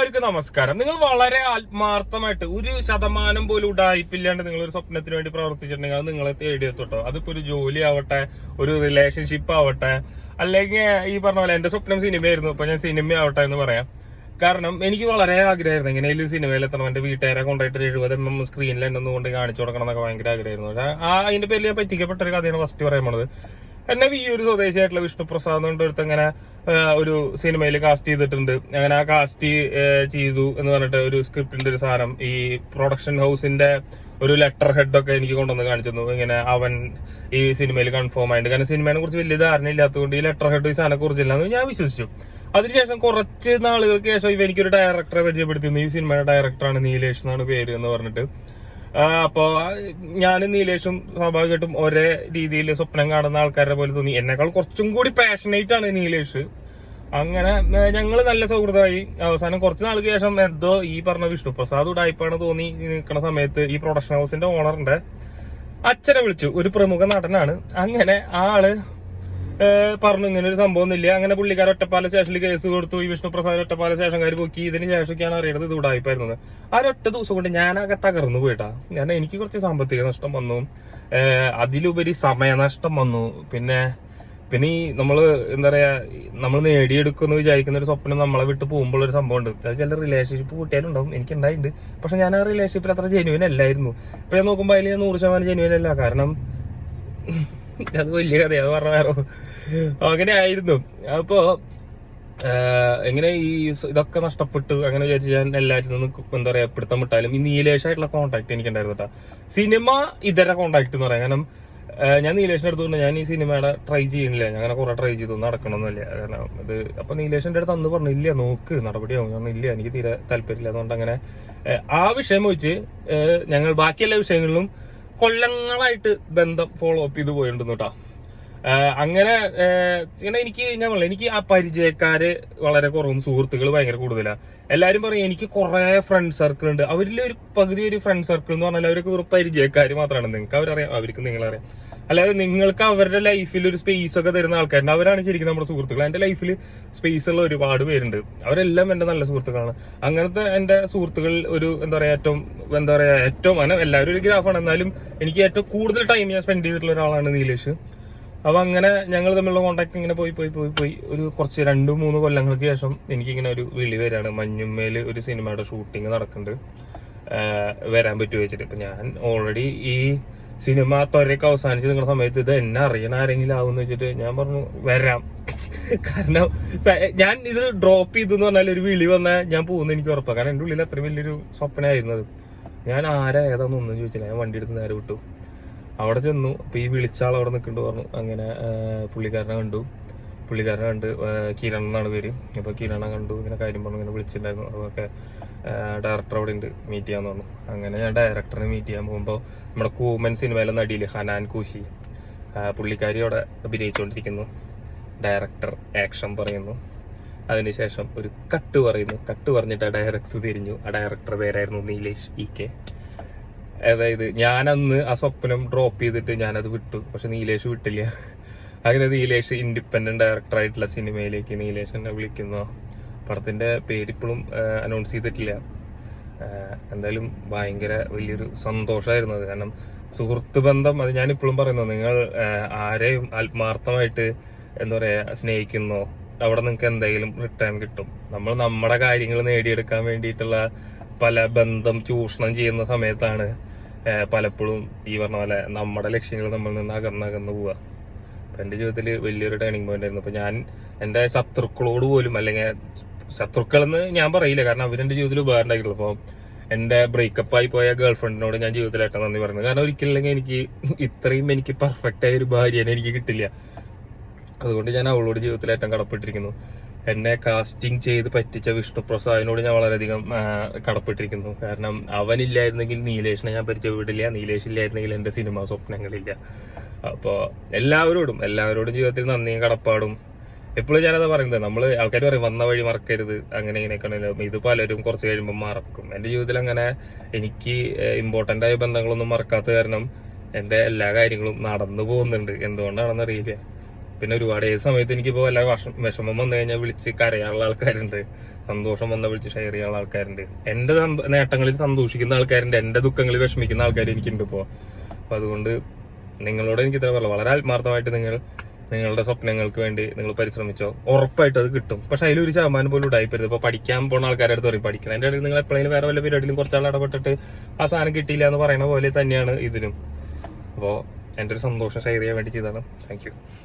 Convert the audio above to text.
എല്ലാവർക്കും നമസ്കാരം. നിങ്ങൾ വളരെ ആത്മാർത്ഥമായിട്ട് ഒരു ശതമാനം പോലും ഉടായ്പില്ലാണ്ട് നിങ്ങൾ ഒരു സ്വപ്നത്തിന് വേണ്ടി പ്രവർത്തിച്ചിട്ടുണ്ടെങ്കിൽ അത് നിങ്ങളെ തേടിയെത്തോട്ടോ അതിപ്പോ ഒരു ജോലി ആവട്ടെ ഒരു റിലേഷൻഷിപ്പ് ആവട്ടെ അല്ലെങ്കിൽ ഈ പറഞ്ഞ പോലെ എന്റെ സ്വപ്നം സിനിമയായിരുന്നു അപ്പൊ ഞാൻ സിനിമ ആവട്ടെ എന്ന് പറയാം. കാരണം എനിക്ക് വളരെ ആഗ്രഹമായിരുന്നു എങ്ങനെയും സിനിമയിൽ എത്തണം. എന്റെ വീട്ടുകാരെ കൊണ്ടായിട്ട് എഴുപത് എം എം സ്ക്രീനിൽ എന്നെ കൊണ്ട് കാണിച്ചു കൊടുക്കണം എന്നൊക്കെ ഭയങ്കര ആഗ്രഹമായിരുന്നു. ആ അതിന്റെ പേരിൽ ഞാൻ പറ്റിക്കപ്പെട്ട ഒരു കഥയാണ് ഫസ്റ്റ് പറയാൻ പോണത്. എന്നെ ഈ ഒരു സ്വദേശിയായിട്ടുള്ള വിഷ്ണുപ്രസാദ് കൊണ്ട് അടുത്ത് അങ്ങനെ ഇങ്ങനെ ഒരു സിനിമയിൽ കാസ്റ്റ് ചെയ്തിട്ടുണ്ട്. അങ്ങനെ ആ കാസ്റ്റ് ചെയ്തു എന്ന് പറഞ്ഞിട്ട് ഒരു സ്ക്രിപ്റ്റിന്റെ ഒരു സാധനം ഈ പ്രൊഡക്ഷൻ ഹൗസിന്റെ ഒരു ലെറ്റർ ഹെഡ് ഒക്കെ എനിക്ക് കൊണ്ടുവന്ന് കാണിച്ചു. ഇങ്ങനെ അവൻ ഈ സിനിമയിൽ കൺഫേം ആയിട്ട് കാരണം സിനിമയെ കുറിച്ച് വലിയ ധാരണ ഇല്ലാത്തതുകൊണ്ട് ഈ ലെറ്റർ ഹെഡ് ഈ സാധനം കുറിച്ചില്ലാന്ന് ഞാൻ വിശ്വസിച്ചു. അതിനുശേഷം കുറച്ച് നാളുകൾക്ക് ശേഷം ഇവ എനിക്കൊരു ഡയറക്ടറെ പരിചയപ്പെടുത്തി ഈ സിനിമയുടെ ഡയറക്ടറാണ് നീലേഷ് എന്നാണ് പേര് എന്ന് പറഞ്ഞിട്ട്. അപ്പോ ഞാനും നീലേഷും സ്വാഭാവികമായിട്ടും ഒരേ രീതിയിൽ സ്വപ്നം കാണുന്ന ആൾക്കാരെ പോലെ തോന്നി. എന്നെക്കാൾ കുറച്ചും കൂടി പാഷനേറ്റ് ആണ് നീലേഷ്. അങ്ങനെ ഞങ്ങൾ നല്ല സൗഹൃദമായി. അവസാനം കുറച്ച് നാൾക്ക് ശേഷം എന്തോ ഈ പറഞ്ഞ വിഷ്ണു പ്രസാദ് ഉടായ്പാണ് തോന്നി നിൽക്കുന്ന സമയത്ത് ഈ പ്രൊഡക്ഷൻ ഹൗസിന്റെ ഓണറിന്റെ അച്ഛനെ വിളിച്ചു. ഒരു പ്രമുഖ നടനാണ്. അങ്ങനെ ആൾ പറഞ്ഞു ഇങ്ങനെ ഒരു സംഭവം ഒന്നുമില്ല. അങ്ങനെ പുള്ളിക്കാർ ഒറ്റപ്പാല സ്റ്റേഷനിൽ കേസ് കൊടുത്തു. ഈ വിഷ്ണുപ്രസാദ് ഒറ്റപ്പാല സ്റ്റേഷൻകാർ പൊക്കി ഇതിന് ശേഷമൊക്കെയാണ് അറിയണത് ഇത് ഉടായ്പായിരുന്നത് ആ ഒറ്റ ദിവസം കൊണ്ട് ഞാനൊക്കെ തകർന്നു പോയിട്ടാ. ഞാൻ എനിക്ക് കുറച്ച് സാമ്പത്തിക നഷ്ടം വന്നു. അതിലുപരി സമയനഷ്ടം വന്നു. പിന്നെ പിന്നെ ഈ നമ്മൾ എന്താ പറയാ നമ്മൾ നേടിയെടുക്കുമെന്ന് വിചാരിക്കുന്ന ഒരു സ്വപ്നം നമ്മളെ വിട്ട് പോകുമ്പോൾ ഒരു സംഭവം ഉണ്ട്. അത് ചില റിലേഷൻഷിപ്പ് കൂട്ടിയാലുണ്ടാവും. എനിക്ക് ഉണ്ടായിട്ടുണ്ട് പക്ഷെ ഞാൻ ആ റിലേഷൻഷിപ്പിൽ അത്ര ജെനുവൻ അല്ലായിരുന്നു. ഇപ്പൊ ഞാൻ നോക്കുമ്പോൾ അതിൽ നൂറ് ശതമാനം ജെനുവൻ അല്ല. കാരണം അത് വലിയ കഥയാണ് അത് പറഞ്ഞ നേരം അങ്ങനെ ആയിരുന്നു അപ്പോ എങ്ങനെ ഈ ഇതൊക്കെ നഷ്ടപ്പെട്ടു അങ്ങനെ വിചാരിച്ച് ഞാൻ എല്ലാവരും എന്താ പറയാ പിടുത്തം വിട്ടാലും ഈ നീലേഷായിട്ടുള്ള കോണ്ടാക്ട് എനിക്ക് ഉണ്ടായിരുന്നു കേട്ടോ സിനിമ ഇതര കോണ്ടാക്ട് എന്ന് പറയാം. കാരണം ഞാൻ നീലേഷിന്റെ അടുത്ത് പറഞ്ഞു ഞാൻ ഈ സിനിമയുടെ ട്രൈ ചെയ്യണില്ല. ഞാൻ അങ്ങനെ കുറെ ട്രൈ ചെയ്തു നടക്കണമെന്നില്ല കാരണം ഇത് അപ്പൊ നീലേഷിന്റെ അടുത്ത് അന്ന് പറഞ്ഞു ഇല്ല നോക്ക് നടപടിയാവും. ഞാൻ ഇല്ല എനിക്ക് തീരെ താല്പര്യമില്ല. അതുകൊണ്ട് അങ്ങനെ ആ വിഷയം വെച്ച് ഞങ്ങൾ ബാക്കി എല്ലാ വിഷയങ്ങളിലും കൊല്ലങ്ങളായിട്ട് ബന്ധം ഫോളോ അപ്പ് ചെയ്ത് പോയിട്ടുണ്ട് കേട്ടോ അങ്ങനെ ഇങ്ങനെ എനിക്ക് ഞാൻ എനിക്ക് ആ പരിചയക്കാര് വളരെ കുറവും സുഹൃത്തുക്കൾ ഭയങ്കര കൂടുതലാണ് എല്ലാവരും പറയും എനിക്ക് കുറെ ഫ്രണ്ട് സർക്കിൾ ഉണ്ട്. അവരിൽ ഒരു പകുതി ഒരു ഫ്രണ്ട് സർക്കിൾ എന്ന് പറഞ്ഞാൽ അവരൊക്കെ ഒരു പരിചയക്കാര് മാത്രമാണ് നിങ്ങൾക്ക് അവരറിയാം അവർക്ക് നിങ്ങളറിയാം. അല്ലാതെ നിങ്ങൾക്ക് അവരുടെ ലൈഫിൽ ഒരു സ്പേസ് ഒക്കെ തരുന്ന ആൾക്കാരുണ്ട്. അവരാണ് ശരിക്കും നമ്മുടെ സുഹൃത്തുക്കൾ എന്റെ ലൈഫിൽ സ്പേസ് ഉള്ള ഒരുപാട് പേരുണ്ട്. അവരെല്ലാം എന്റെ നല്ല സുഹൃത്തുക്കളാണ്. അങ്ങനത്തെ എന്റെ സുഹൃത്തുക്കൾ ഒരു എന്താ പറയാ ഏറ്റവും എന്താ പറയാ ഏറ്റവും അങ്ങനെ എല്ലാവരും ഒരു ഗ്രാഫാണ്. എന്നാലും എനിക്ക് ഏറ്റവും കൂടുതൽ ടൈം ഞാൻ സ്പെൻഡ് ചെയ്തിട്ടുള്ള ഒരാളാണ് നീലേഷ്. അപ്പൊ അങ്ങനെ ഞങ്ങൾ തമ്മിലുള്ള കോണ്ടാക്ട് ഇങ്ങനെ പോയി പോയി പോയി പോയി. ഒരു കുറച്ച് രണ്ടു മൂന്ന് കൊല്ലങ്ങൾക്ക് ശേഷം എനിക്കിങ്ങനെ ഒരു വിളി വരാണ്. മഞ്ഞുമ്മേൽ ഒരു സിനിമയുടെ ഷൂട്ടിംഗ് നടക്കുന്നുണ്ട്. വരാൻ പറ്റുമോ വെച്ചിട്ട്. ഇപ്പൊ ഞാൻ ഓൾറെഡി ഈ സിനിമ ത്വരയൊക്കെ അവസാനിച്ച് നിങ്ങളുടെ സമയത്ത് ഇത് എന്നെ അറിയണ ആരെങ്കിലും ആവുമെന്ന് വെച്ചിട്ട് ഞാൻ പറഞ്ഞു വരാം. കാരണം ഞാൻ ഇത് ഡ്രോപ്പ് ചെയ്തു എന്ന് പറഞ്ഞാൽ ഒരു വിളി വന്നാൽ ഞാൻ പോകുന്ന എനിക്ക് ഉറപ്പാണ് കാരണം എന്റെ ഉള്ളിൽ അത്ര വലിയൊരു സ്വപ്നമായിരുന്നത് ഞാൻ ആരാ ഏതാന്നൊന്നും ചോദിച്ചില്ല. ഞാൻ വണ്ടി എടുത്ത് നേരെ വിട്ടു. അവിടെ ചെന്നു. അപ്പൊ ഈ വിളിച്ച ആൾ അവിടെ നിൽക്കുന്നുണ്ട് പറഞ്ഞു. അങ്ങനെ പുള്ളിക്കാരനെ കണ്ടു. പുള്ളിക്കാരനെ കണ്ട് കിരൺ എന്നാണ് പേര്. അപ്പൊ കിരണ കണ്ടു. ഇങ്ങനെ കാര്യം പറഞ്ഞു ഇങ്ങനെ വിളിച്ചിട്ടുണ്ടായിരുന്നു. അതൊക്കെ ഡയറക്ടർ അവിടെ ഉണ്ട് മീറ്റ് ചെയ്യാന്ന് പറഞ്ഞു. അങ്ങനെ ഞാൻ ഡയറക്ടറിനെ മീറ്റ് ചെയ്യാൻ പോകുമ്പോൾ നമ്മുടെ കൂമൻ സിനിമയിലെ നടിയിൽ ഹനാൻ കൂശി പുള്ളിക്കാരി അവിടെ അഭിനയിച്ചുകൊണ്ടിരിക്കുന്നു ഡയറക്ടർ ആക്ഷൻ പറയുന്നു. അതിനുശേഷം ഒരു കട്ട് പറയുന്നു. കട്ട് പറഞ്ഞിട്ട് ആ ഡയറക്ടർ തിരിഞ്ഞു. ആ ഡയറക്ടർ പേരായിരുന്നു നീലേഷ് ഇ കെ. അതായത് ഞാനന്ന് ആ സ്വപ്നം ഡ്രോപ്പ് ചെയ്തിട്ട് ഞാനത് വിട്ടു. പക്ഷെ നീലേഷ് വിട്ടില്ല. അങ്ങനെ നീലേഷ് ഇൻഡിപെൻഡന്റ് ഡയറക്ടർ ആയിട്ടുള്ള സിനിമയിലേക്ക് നീലേഷ് എന്നെ വിളിക്കുന്നു. പടത്തിന്റെ പേരിപ്പോഴും അനൗൺസ് ചെയ്തിട്ടില്ല. എന്തായാലും ഭയങ്കര വലിയൊരു സന്തോഷമായിരുന്നു അത്. കാരണം സുഹൃത്ത് ബന്ധം അത് ഞാനിപ്പോഴും പറയുന്നു നിങ്ങൾ ആരെയും ആത്മാർത്ഥമായിട്ട് എന്താ പറയാ സ്നേഹിക്കുന്നോ അവിടെ നിങ്ങൾക്ക് എന്തെങ്കിലും റിട്ടേൺ കിട്ടും. നമ്മൾ നമ്മുടെ കാര്യങ്ങൾ നേടിയെടുക്കാൻ വേണ്ടിയിട്ടുള്ള പല ബന്ധം ചൂഷണം ചെയ്യുന്ന സമയത്താണ് പലപ്പോഴും ഈ പറഞ്ഞ പോലെ നമ്മുടെ ലക്ഷ്യങ്ങൾ നമ്മളിൽ നിന്ന് അകന്നകന്ന് പോവുക. അപ്പൊ എന്റെ ജീവിതത്തിൽ വലിയൊരു ടേണിംഗ് പോയിന്റ് ആയിരുന്നു. അപ്പൊ ഞാൻ എന്റെ ശത്രുക്കളോട് പോലും അല്ലെങ്കിൽ ശത്രുക്കൾ എന്ന് ഞാൻ പറയില്ല. കാരണം അവരെന്റെ ജീവിതത്തിൽ ഉപകാരം ഉണ്ടായിട്ടുള്ളൂ അപ്പൊ എന്റെ ബ്രേക്കപ്പ് ആയി പോയ ഗേൾ ഫ്രണ്ടിനോട് ഞാൻ ജീവിതത്തിൽ ഏറ്റവും നന്ദി പറയുന്നത്. കാരണം ഒരിക്കലും എനിക്ക് ഇത്രയും എനിക്ക് പെർഫെക്റ്റ് ആയ ഒരു ഭാര്യനെ എനിക്ക് കിട്ടില്ല. അതുകൊണ്ട് ഞാൻ അവളോട് ജീവിതത്തിൽ ഏറ്റവും കടപ്പെട്ടിരിക്കുന്നു. എന്നെ കാസ്റ്റിംഗ് ചെയ്ത് പറ്റിച്ച വിഷ്ണുപ്രസാദിനോട് ഞാൻ വളരെയധികം കടപ്പെട്ടിരിക്കുന്നു. കാരണം അവനില്ലായിരുന്നെങ്കിൽ നീലേഷിനെ ഞാൻ പരിചയപ്പെട്ടില്ല നീലേഷ് ഇല്ലായിരുന്നെങ്കിൽ എന്റെ സിനിമാ സ്വപ്നങ്ങളില്ല. അപ്പോൾ എല്ലാവരോടും എല്ലാവരോടും ജീവിതത്തിൽ നന്ദിയും കടപ്പാടും. എപ്പോഴും ഞാനത് പറയുന്നത് നമ്മൾ ആൾക്കാർ പറയും വന്ന വഴി മറക്കരുത്. അങ്ങനെ ഇങ്ങനെയൊക്കെ ഇത് പലരും കുറച്ച് കഴിയുമ്പോൾ മറക്കും. എന്റെ ജീവിതത്തിൽ അങ്ങനെ എനിക്ക് ഇമ്പോർട്ടന്റ് ആയ ബന്ധങ്ങളൊന്നും മറക്കാത്ത കാരണം എന്റെ എല്ലാ കാര്യങ്ങളും നടന്നു പോകുന്നുണ്ട്. എന്തുകൊണ്ടാണെന്ന് അറിയില്ല പിന്നെ ഒരുപാട് ഏത് സമയത്ത് എനിക്കിപ്പോ വല്ല വഷ- വിഷമം വന്നു കഴിഞ്ഞാൽ വിളിച്ച് കരയാനുള്ള ആൾക്കാരുണ്ട്. സന്തോഷം വന്ന വിളിച്ച് ഷെയർ ചെയ്യാനുള്ള ആൾക്കാരുണ്ട്. എന്റെ നേട്ടങ്ങളിൽ സന്തോഷിക്കുന്ന ആൾക്കാരുണ്ട്. എന്റെ ദുഃഖങ്ങളിൽ വിഷമിക്കുന്ന ആൾക്കാർ എനിക്കുണ്ട് ഇപ്പോ. അപ്പൊ അതുകൊണ്ട് നിങ്ങളോട് എനിക്ക് ഇത്ര പറയാം വളരെ ആത്മാർത്ഥമായിട്ട് നിങ്ങൾ നിങ്ങളുടെ സ്വപ്നങ്ങൾക്ക് വേണ്ടി നിങ്ങൾ പരിശ്രമിച്ചോ. ഉറപ്പായിട്ട് അത് കിട്ടും. പക്ഷെ അതിലൊരു ശതമാനം പോലും ഉടായിപ്പരുത് ഇപ്പൊ പഠിക്കാൻ പോണ ആൾക്കാരെ അടുത്ത് പറയും പഠിക്കണം. എന്റെ ഇടയിൽ നിങ്ങൾ എപ്പോഴെങ്കിലും വേറെ വല്ല പരിപാടിയിലും കുറച്ചാൾ ഇടപെട്ടിട്ട് ആ സാധനം കിട്ടിയില്ല എന്ന് പറയുന്ന പോലെ തന്നെയാണ് ഇതിനും. അപ്പോൾ എന്റെ ഒരു സന്തോഷം ഷെയർ ചെയ്യാൻ വേണ്ടി ചെയ്തതാണ്. താങ്ക്